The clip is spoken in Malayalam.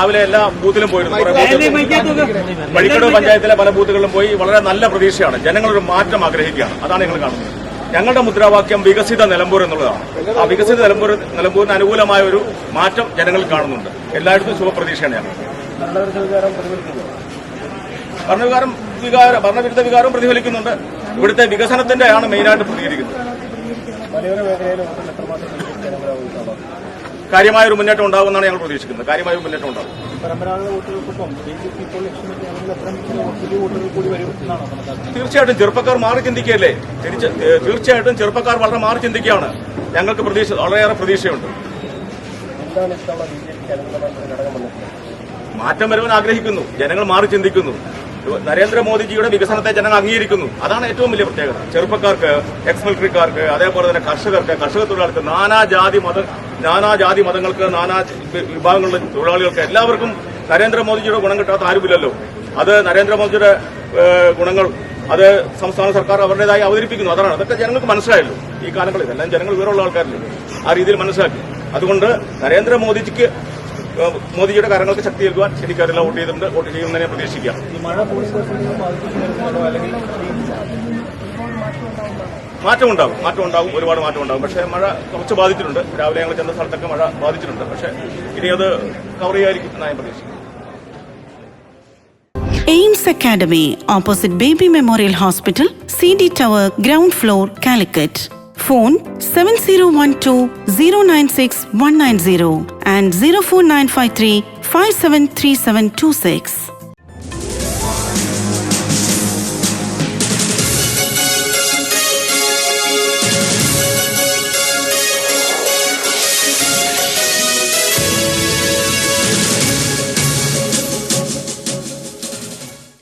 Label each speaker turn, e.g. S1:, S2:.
S1: രാവിലെ എല്ലാ ബൂത്തിലും പോയിരുന്നു. വഴിക്കടവ് പഞ്ചായത്തിലെ പല ബൂത്തുകളിലും പോയി വളരെ നല്ല പ്രതീക്ഷയാണ്. ജനങ്ങളൊരു മാറ്റം ആഗ്രഹിക്കുകയാണ്. അതാണ് ഞങ്ങൾ കാണുന്നത്. ഞങ്ങളുടെ മുദ്രാവാക്യം വികസിത നിലമ്പൂർ എന്നുള്ളതാണ്. ആ വികസിത നിലമ്പൂർ നിലമ്പൂരിന് അനുകൂലമായ ഒരു മാറ്റം ജനങ്ങൾ കാണുന്നുണ്ട്. എല്ലായിടത്തും ശുഭപ്രതീക്ഷയാണ് ഞങ്ങൾ. ഭരണവികാരം വികാര ഭരണവിരുദ്ധ വികാരം പ്രതിഫലിക്കുന്നുണ്ട്. ഇവിടുത്തെ വികസനത്തിന്റെ ആണ് മെയിനായിട്ട് പ്രതികരിക്കുന്നത്. കാര്യമായ ഒരു മുന്നേറ്റം ഉണ്ടാകുമെന്നാണ് ഞങ്ങൾ പ്രതീക്ഷിക്കുന്നത്. കാര്യമായ ഒരു മുന്നേറ്റം ഉണ്ടാകും. തീർച്ചയായിട്ടും ചെറുപ്പക്കാർ മാറി ചിന്തിക്കുകയല്ലേ? തീർച്ചയായിട്ടും ചെറുപ്പക്കാർ വളരെ മാറി ചിന്തിക്കുകയാണ്. ഞങ്ങൾക്ക് പ്രതീക്ഷ വളരെയേറെ പ്രതീക്ഷയുണ്ട്. മാറ്റം വരുവാൻ ആഗ്രഹിക്കുന്നു. ജനങ്ങൾ മാറി ചിന്തിക്കുന്നു. നരേന്ദ്രമോദിജിയുടെ വികസനത്തെ ജനങ്ങൾ അംഗീകരിക്കുന്നു. അതാണ് ഏറ്റവും വലിയ പ്രത്യേകത. ചെറുപ്പക്കാർക്ക് എക്സ് മിലിറ്ററിക്കാർക്ക് അതേപോലെ തന്നെ കർഷകർക്ക് കർഷക തൊഴിലാളികൾക്ക് നാനാജാതി മത നാനാജാതി മതങ്ങൾക്ക് നാനാ വിഭാഗങ്ങളിലെ തൊഴിലാളികൾക്ക് എല്ലാവർക്കും നരേന്ദ്രമോദിജിയുടെ ഗുണം കിട്ടാത്ത ആരുമില്ലല്ലോ. അത് നരേന്ദ്രമോദിജിയുടെ ഗുണങ്ങൾ അത് സംസ്ഥാന സർക്കാർ അവരുടേതായി അവതരിപ്പിക്കുന്നു. അതാണ്. അതൊക്കെ ജനങ്ങൾക്ക് മനസ്സിലായല്ലോ. ഈ കാലങ്ങളിൽ എല്ലാം ജനങ്ങൾ വിവരമുള്ള ആൾക്കാരല്ലേ. ആ രീതിയിൽ മനസ്സിലാക്കി. അതുകൊണ്ട് നരേന്ദ്രമോദിജിക്ക് മോദിജിയുടെ കാര്യങ്ങൾക്ക് ശക്തി നൽകുവാൻ ശരിക്കാരെല്ലാം വോട്ട് ചെയ്തിട്ടുണ്ട്. വോട്ട് ചെയ്യുന്നതിനെ പ്രതീക്ഷിക്കാം. മാറ്റമുണ്ടാകും. മാറ്റമുണ്ടാകും. ഒരുപാട് മാറ്റം ഉണ്ടാകും പക്ഷേ മഴ കുറച്ച് ബാധിച്ചിട്ടുണ്ട്. രാവിലെ ഞങ്ങൾ ചെന്ന സ്ഥലത്തൊക്കെ മഴ ബാധിച്ചിട്ടുണ്ട്. പക്ഷേ ഇനി അത് കവർ ചെയ്യായിരിക്കും എന്നാണ് ഞാൻ പ്രതീക്ഷിക്കുന്നത്.
S2: AIMS academy opposite baby memorial hospital C D tower ground floor Calicut. phone 7012 096 and 04953 573726.